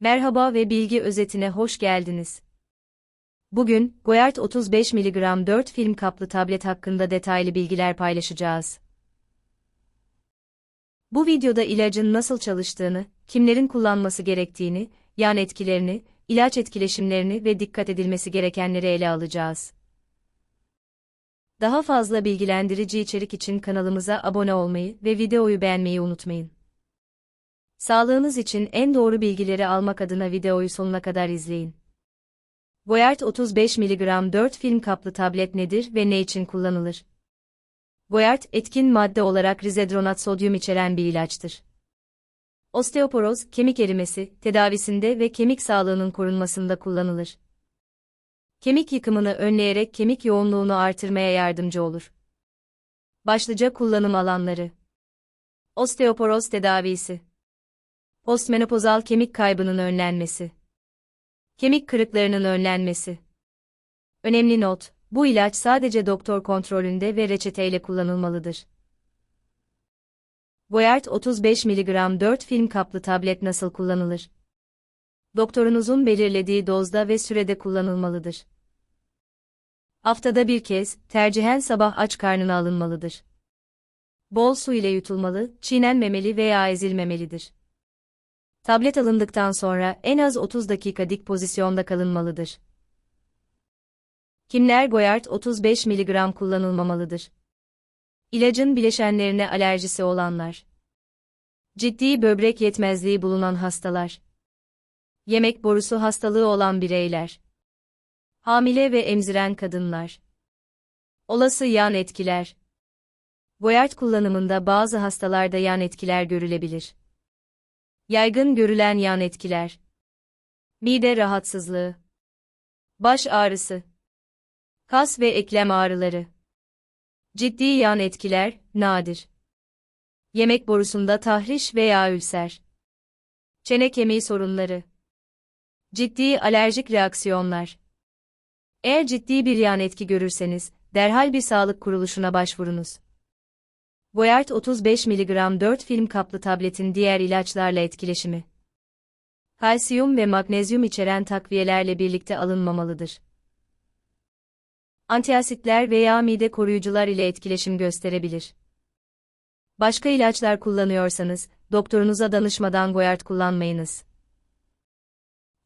Merhaba ve bilgi özetine hoş geldiniz. Bugün, Goyard 35 mg 4 film kaplı tablet hakkında detaylı bilgiler paylaşacağız. Bu videoda ilacın nasıl çalıştığını, kimlerin kullanması gerektiğini, yan etkilerini, ilaç etkileşimlerini ve dikkat edilmesi gerekenleri ele alacağız. Daha fazla bilgilendirici içerik için kanalımıza abone olmayı ve videoyu beğenmeyi unutmayın. Sağlığınız için en doğru bilgileri almak adına videoyu sonuna kadar izleyin. Goyard 35 mg 4 film kaplı tablet nedir ve ne için kullanılır? Goyard, etkin madde olarak rizedronat sodyum içeren bir ilaçtır. Osteoporoz, kemik erimesi, tedavisinde ve kemik sağlığının korunmasında kullanılır. Kemik yıkımını önleyerek kemik yoğunluğunu artırmaya yardımcı olur. Başlıca kullanım alanları Osteoporoz tedavisi Postmenopozal kemik kaybının önlenmesi. Kemik kırıklarının önlenmesi. Önemli not, bu ilaç sadece doktor kontrolünde ve reçeteyle kullanılmalıdır. Goyard 35 mg 4 film kaplı tablet nasıl kullanılır? Doktorunuzun belirlediği dozda ve sürede kullanılmalıdır. Haftada bir kez, tercihen sabah aç karnına alınmalıdır. Bol su ile yutulmalı, çiğnenmemeli veya ezilmemelidir. Tablet alındıktan sonra en az 30 dakika dik pozisyonda kalınmalıdır. Kimler Goyard 35 mg kullanılmamalıdır? İlacın bileşenlerine alerjisi olanlar. Ciddi böbrek yetmezliği bulunan hastalar. Yemek borusu hastalığı olan bireyler. Hamile ve emziren kadınlar. Olası yan etkiler. Goyard kullanımında bazı hastalarda yan etkiler görülebilir. Yaygın görülen yan etkiler. Mide rahatsızlığı. Baş ağrısı. Kas ve eklem ağrıları. Ciddi yan etkiler, nadir. Yemek borusunda tahriş veya ülser. Çene kemiği sorunları. Ciddi alerjik reaksiyonlar. Eğer ciddi bir yan etki görürseniz, derhal bir sağlık kuruluşuna başvurunuz. Goyard 35 mg 4 film kaplı tabletin diğer ilaçlarla etkileşimi. Kalsiyum ve magnezyum içeren takviyelerle birlikte alınmamalıdır. Antiasitler veya mide koruyucular ile etkileşim gösterebilir. Başka ilaçlar kullanıyorsanız, doktorunuza danışmadan Goyard kullanmayınız.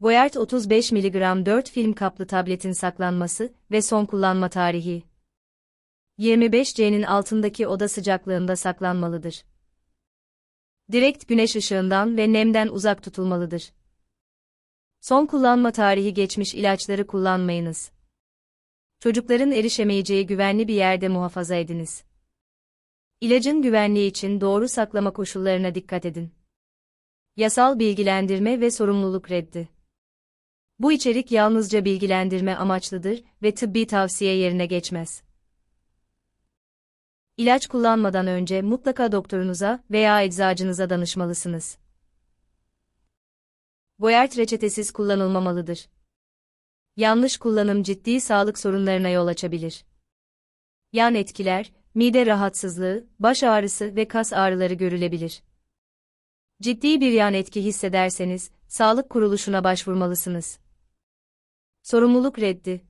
Goyard 35 mg 4 film kaplı tabletin saklanması ve son kullanma tarihi. 25C'nin altındaki oda sıcaklığında saklanmalıdır. Direkt güneş ışığından ve nemden uzak tutulmalıdır. Son kullanma tarihi geçmiş ilaçları kullanmayınız. Çocukların erişemeyeceği güvenli bir yerde muhafaza ediniz. İlacın güvenliği için doğru saklama koşullarına dikkat edin. Yasal bilgilendirme ve sorumluluk reddi. Bu içerik yalnızca bilgilendirme amaçlıdır ve tıbbi tavsiye yerine geçmez. İlaç kullanmadan önce mutlaka doktorunuza veya eczacınıza danışmalısınız. Goyard reçetesiz kullanılmamalıdır. Yanlış kullanım ciddi sağlık sorunlarına yol açabilir. Yan etkiler, mide rahatsızlığı, baş ağrısı ve kas ağrıları görülebilir. Ciddi bir yan etki hissederseniz, sağlık kuruluşuna başvurmalısınız. Sorumluluk reddi,